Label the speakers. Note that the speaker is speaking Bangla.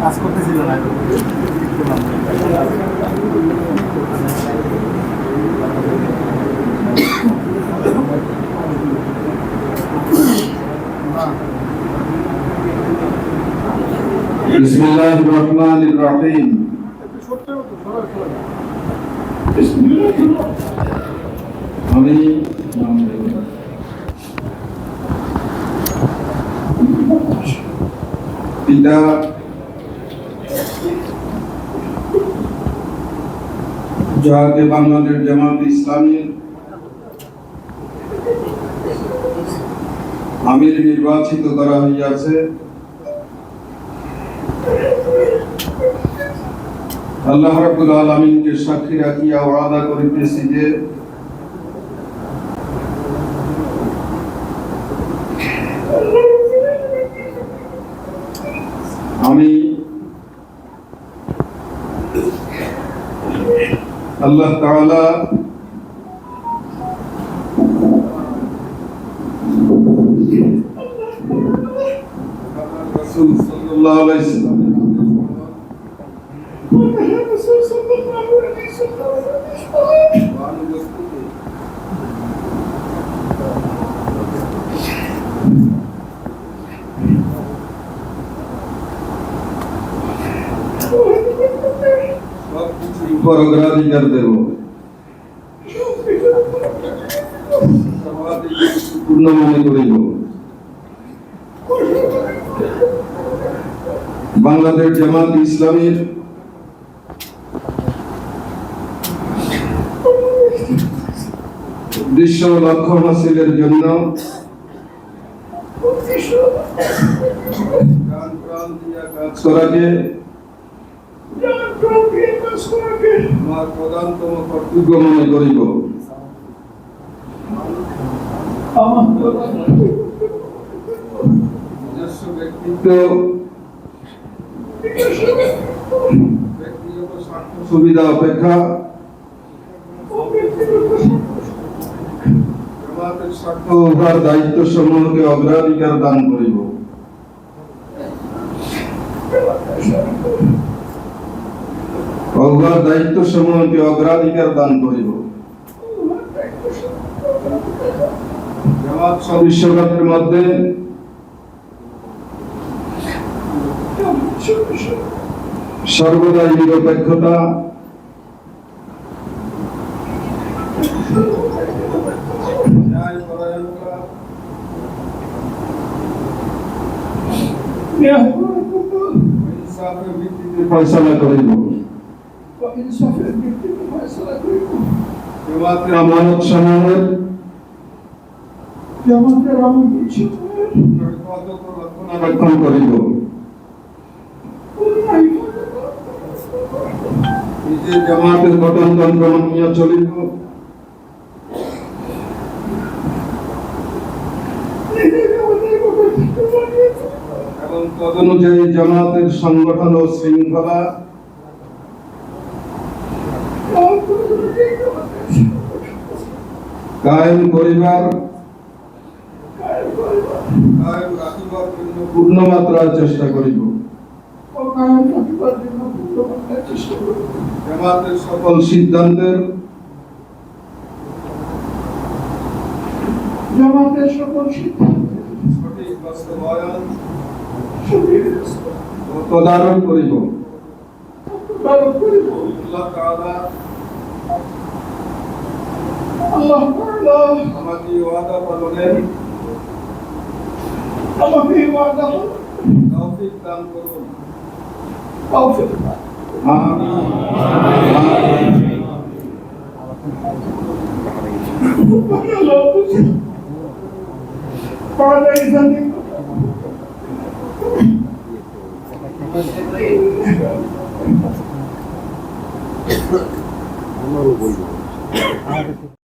Speaker 1: কাজ করতেছিল না
Speaker 2: بسم الله الرحمن الرحيم بسم الله আমি নাম দেব। বাংলাদেশ জামাত ইসলামী আমির নির্বাচিত করা হইয়াছে, আল্লাহ রাব্বুল আলামিনকে সাক্ষী রাখিয়া ওয়াদা করিতেছি যে আমি আল্লাহ তাআলা সাল্লাল্লাহু আলাইহি ওয়াসাল্লাম পূর্ণ মনে করিব। বাংলাদেশ জামাত ইসলামীর উদ্দেশ্য লক্ষ্য হাসিলের জন্য কাজ করাকে আমার প্রধানতম কর্তব্য। মনে করিব। নিজস্ব ব্যক্তিত্ব। ব্যক্তিগত স্বার্থ। সুবিধা অপেক্ষা। স্বার্থ। উহার দায়িত্ব সমূহকে অগ্রাধিকার দান করিব। উহার দায়িত্ব সমূহকে অগ্রাধিকার দান করিব। জামাত সদস্যগণের মধ্যে সর্বদাই নিরপেক্ষতা ইনসাফের করিব। আমানত যথাযথ রক্ষণাবেক্ষণ করিব নিজের জামাতের গঠনতন্ত্র মানিয়া চলিব এবং তদনুযায়ী জামাতের সংগঠন ও শৃঙ্খলা কায়েম করিবার পূর্ণ মাত্রার চেষ্টা করিব। সকল সিদ্ধান্তের
Speaker 3: জামাতের সকল সিদ্ধান্ত
Speaker 2: সঠিক বাস্তবায়ন তদারক করিব।
Speaker 3: পালন করিব।
Speaker 2: আল্লাহ তাআলা
Speaker 3: Allah Allah
Speaker 2: Sama diwada paloneri
Speaker 3: Sama diwada
Speaker 2: Taufik dan kurun
Speaker 3: se. Amin
Speaker 2: Amin
Speaker 3: ربنا لا
Speaker 1: تزغ Thank you. 我都不懂。